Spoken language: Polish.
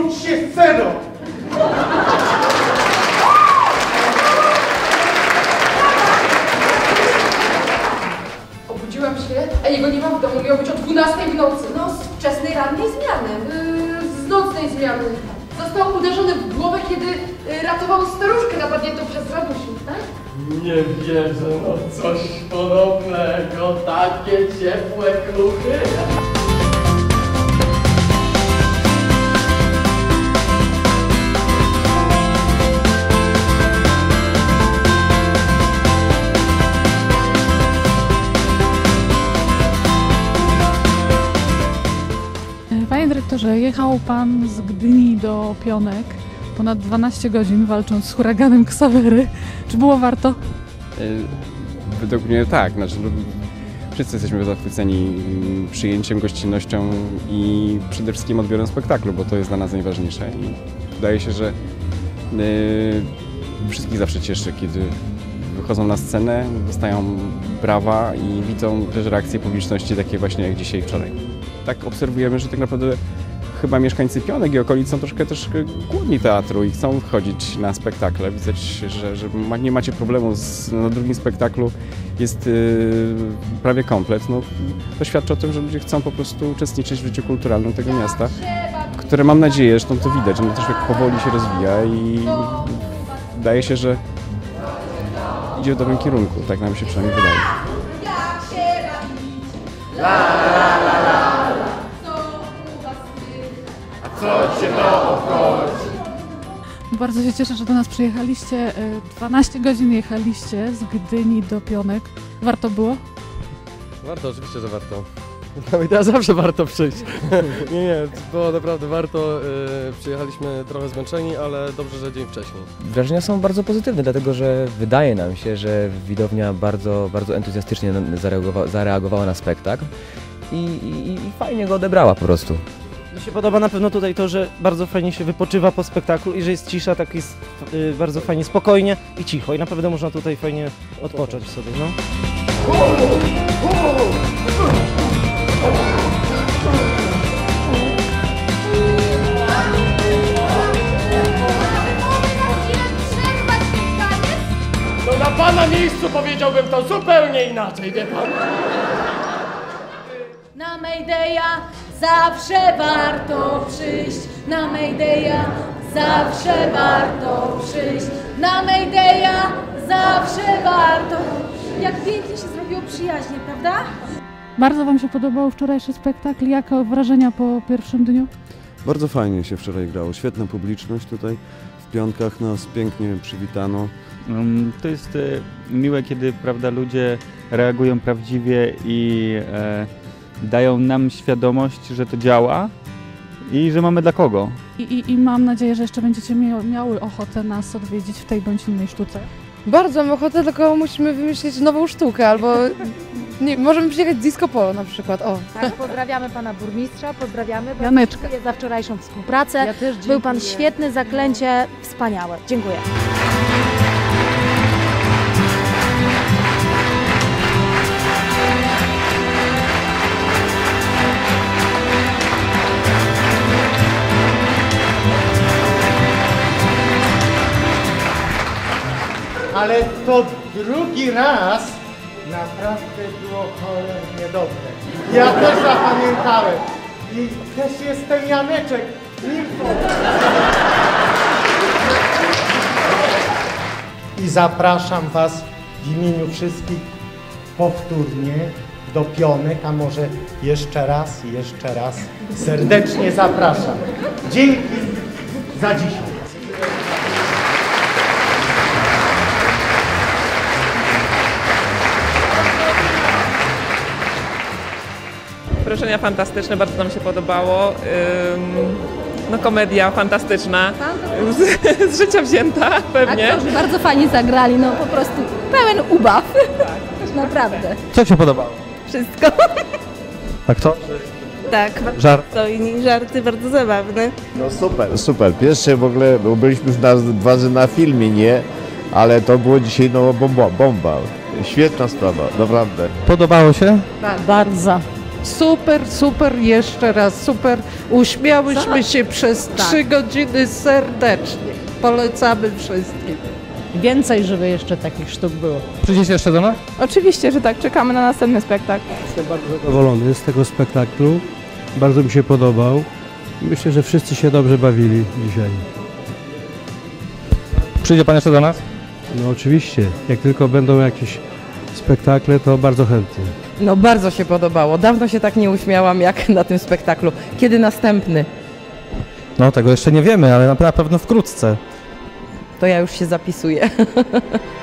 obudź się, Feno! Obudziłam się, a jego nie mam w domu, miał być o 12 w nocy. No, z wczesnej rannej zmiany. Yy, z nocnej zmiany. Został uderzony w głowę, kiedy yy, ratował staruszkę napadniętą przez rabusiu, tak? Nie wierzę, no coś podobnego, takie ciepłe kruchy. Dyrektorze, jechał Pan z Gdyni do Pionek ponad 12 godzin walcząc z huraganem Ksawery. Czy było warto? Y, Według mnie tak, znaczy no, wszyscy jesteśmy zachwyceni mm, przyjęciem, gościnnością i przede wszystkim odbiorem spektaklu, bo to jest dla nas najważniejsze i wydaje się, że y, wszystkich zawsze cieszy, kiedy wychodzą na scenę, dostają brawa i widzą też reakcje publiczności takie właśnie jak dzisiaj wczoraj. Tak obserwujemy, że tak naprawdę chyba mieszkańcy Pionek i okolic są troszkę też głodni teatru i chcą chodzić na spektakle. Widać, że, że nie macie problemu z, na drugim spektaklu jest yy, prawie komplet. No, to świadczy o tym, że ludzie chcą po prostu uczestniczyć w życiu kulturalnym tego miasta, które mam nadzieję, że to widać, ono też tak powoli się rozwija i wydaje się, że idzie w dobrym kierunku, tak nam się przynajmniej wydaje. Jak się bawić? Bardzo się cieszę, że do nas przyjechaliście. E, 12 godzin jechaliście z Gdyni do Pionek. Warto było? Warto, oczywiście, że warto. No i teraz zawsze warto przyjść. nie, nie, było naprawdę warto. Yy, przyjechaliśmy trochę zmęczeni, ale dobrze, że dzień wcześniej. Wrażenia są bardzo pozytywne, dlatego że wydaje nam się, że widownia bardzo, bardzo entuzjastycznie zareagowała, zareagowała na spektakl i, i, i fajnie go odebrała po prostu. Mi się podoba na pewno tutaj to, że bardzo fajnie się wypoczywa po spektaklu i że jest cisza, tak jest y, bardzo fajnie, spokojnie i cicho i naprawdę można tutaj fajnie odpocząć sobie, no. No na pana miejscu powiedziałbym to zupełnie inaczej, wie pan? Na Maydeya zawsze warto przyjść. Na Maydeya zawsze warto przyjść. Na Maydeya zawsze warto. Jak pięknie się zrobiło przyjaźnie, prawda? Bardzo Wam się podobał wczorajszy spektakl. Jak wrażenia po pierwszym dniu? Bardzo fajnie się wczoraj grało. Świetna publiczność tutaj. W piątkach nas pięknie przywitano. Mm, To jest e, miłe, kiedy prawda, ludzie reagują prawdziwie i e, dają nam świadomość, że to działa i że mamy dla kogo. I, i, i mam nadzieję, że jeszcze będziecie mia miały ochotę nas odwiedzić w tej bądź innej sztuce. Bardzo mam ochotę, tylko musimy wymyślić nową sztukę, albo nie, możemy przyjechać z disco polo na przykład, o. Tak, pozdrawiamy pana burmistrza, pozdrawiamy bardzo Janeczka. dziękuję za wczorajszą współpracę. też Był pan świetny, zaklęcie wspaniałe. Dziękuję. Ale to drugi raz naprawdę było cholernie dobre. Ja też zapamiętałem. I też jestem Janeczek. Info. I zapraszam Was w imieniu wszystkich powtórnie do pionek, a może jeszcze raz, jeszcze raz serdecznie zapraszam. Dzięki za dzisiaj. Wrażenia fantastyczne, bardzo nam się podobało. No komedia fantastyczna, z, z życia wzięta pewnie. Aktorzy bardzo fajnie zagrali, no po prostu pełen ubaw. Naprawdę. Co się podobało? Wszystko. A kto? Tak, Żart. to i żarty bardzo zabawne. No super, super. Pierwsze w ogóle, bo byliśmy już na, dwa razy na filmie, nie? Ale to było dzisiaj no bomba, bomba. Świetna sprawa, naprawdę. Podobało się? Bardzo. Super, super, jeszcze raz super. Uśmiałyśmy się przez trzy godziny serdecznie. Polecamy wszystkim. Więcej, żeby jeszcze takich sztuk było. Przyjdziecie jeszcze do nas? Oczywiście, że tak. Czekamy na następny spektakl. Jestem bardzo zadowolony z tego spektaklu. Bardzo mi się podobał. Myślę, że wszyscy się dobrze bawili dzisiaj. Przyjdzie pan jeszcze do nas? No oczywiście, jak tylko będą jakieś spektakle, to bardzo chętnie. No bardzo się podobało. Dawno się tak nie uśmiałam jak na tym spektaklu. Kiedy następny? No tego jeszcze nie wiemy, ale na pewno wkrótce. To ja już się zapisuję.